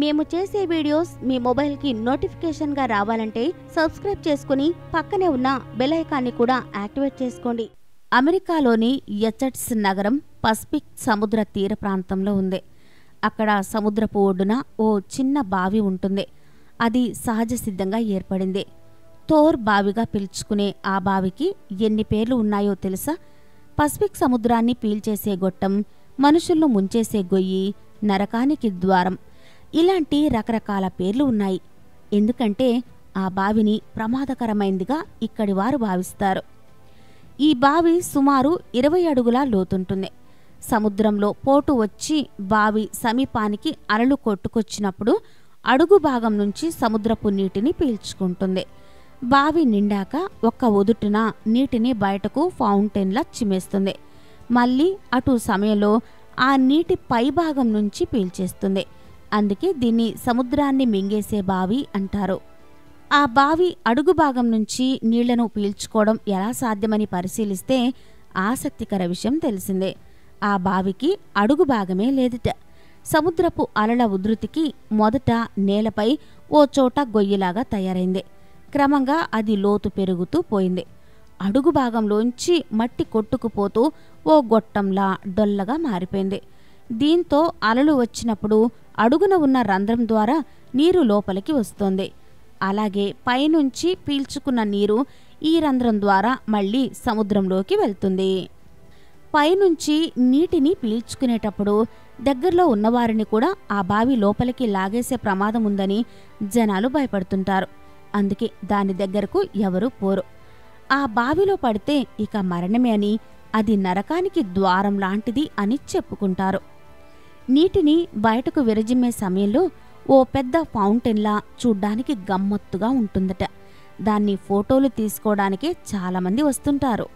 మేము చేసే వీడియోస్ మీ మొబైల్కి నోటిఫికేషన్గా రావాలంటే సబ్స్క్రైబ్ చేసుకుని పక్కనే ఉన్న బెల్ ఐకాన్ని కూడా యాక్టివేట్ చేసుకోండి. అమెరికాలోని ఎచట్స్ నగరం పసిఫిక్ సముద్ర తీర ప్రాంతంలో ఉంది. అక్కడ సముద్రపు ఒడ్డున ఓ చిన్న బావి ఉంటుంది. అది సహజ సిద్ధంగా ఏర్పడింది. తోర్ బావిగా పిలుచుకునే ఆ బావికి ఎన్ని పేర్లు ఉన్నాయో తెలుసా? పసిఫిక్ సముద్రాన్ని పీల్చేసే గొట్టం మనుషులను ముంచేసే గొయ్యి నరకానికి ద్వారం. ఇలాంటి రకరకాల పేర్లు ఉన్నాయి. ఎందుకంటే ఆ బావిని ప్రమాదకరమైందిగా ఇక్కడి వారు భావిస్తారు. ఈ బావి సుమారు ఇరవై అడుగుల లోతుంటుంది. సముద్రంలో పోటు వచ్చి బావి సమీపానికి అలలు కొట్టుకొచ్చినప్పుడు అడుగు భాగం నుంచి సముద్రపు నీటిని పీల్చుకుంటుంది. బావి నిండాక ఒక్క ఒదుటున నీటిని బయటకు ఫౌంటైన్లా చిమేస్తుంది మళ్ళీ అటు సమయంలో ఆ నీటి పై భాగం నుంచి పీల్చేస్తుంది. అందుకే దీన్ని సముద్రాన్ని మింగేసే బావి అంటారు. ఆ బావి అడుగు భాగం నుంచి నీళ్ళను పీల్చుకోవడం ఎలా సాధ్యమని పరిశీలిస్తే ఆసక్తికర విషయం తెలిసిందే. ఆ బావికి అడుగు భాగమే లేదుట. సముద్రపు అలల ఉధృతికి మొదట నేలపై ఓ చోట గొయ్యిలాగా తయారైంది. క్రమంగా అది లోతు పెరుగుతూ పోయింది. అడుగు భాగంలోంచి మట్టి కొట్టుకుపోతూ ఓ గొట్టంలా డొల్లగా మారిపోయింది. దీంతో అలలు వచ్చినప్పుడు అడుగున ఉన్న రంధ్రం ద్వారా నీరు లోపలికి వస్తుంది. అలాగే పైనుంచి పీల్చుకున్న నీరు ఈ రంధ్రం ద్వారా మళ్ళీ సముద్రంలోకి వెళ్తుంది. పైనుంచి నీటిని పీల్చుకునేటప్పుడు దగ్గరలో ఉన్నవారిని కూడా ఆ బావి లోపలికి లాగేసే ప్రమాదం ఉందని జనాలు భయపడుతుంటారు. అందుకే దాని దగ్గరకు ఎవరూ పోరు. ఆ బావిలో పడితే ఇక మరణమే అని అది నరకానికి ద్వారం లాంటిది అని చెప్పుకుంటారు. నీటిని బయటకు విరజిమ్మే సమయంలో ఓ పెద్ద ఫౌంటైన్లా చూడ్డానికి గమ్మత్తుగా ఉంటుందట. దాన్ని ఫోటోలు తీసుకోవడానికే చాలామంది వస్తుంటారు.